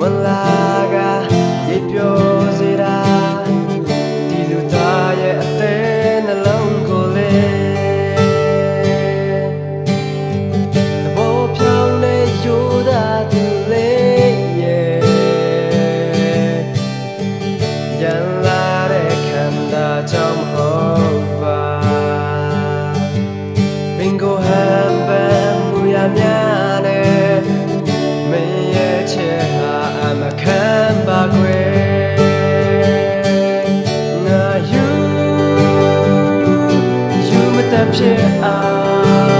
ဝလာကရေပြိုစေတာဒီလူသားရဲ့အသေးနှလုံးကိုလေဘောဖြောင်းနေယူတာသူလေရဲ့ရန်လာတဲ့ခန္ဓာကြောင့်မဟုတ်ပါ Bingo has မတ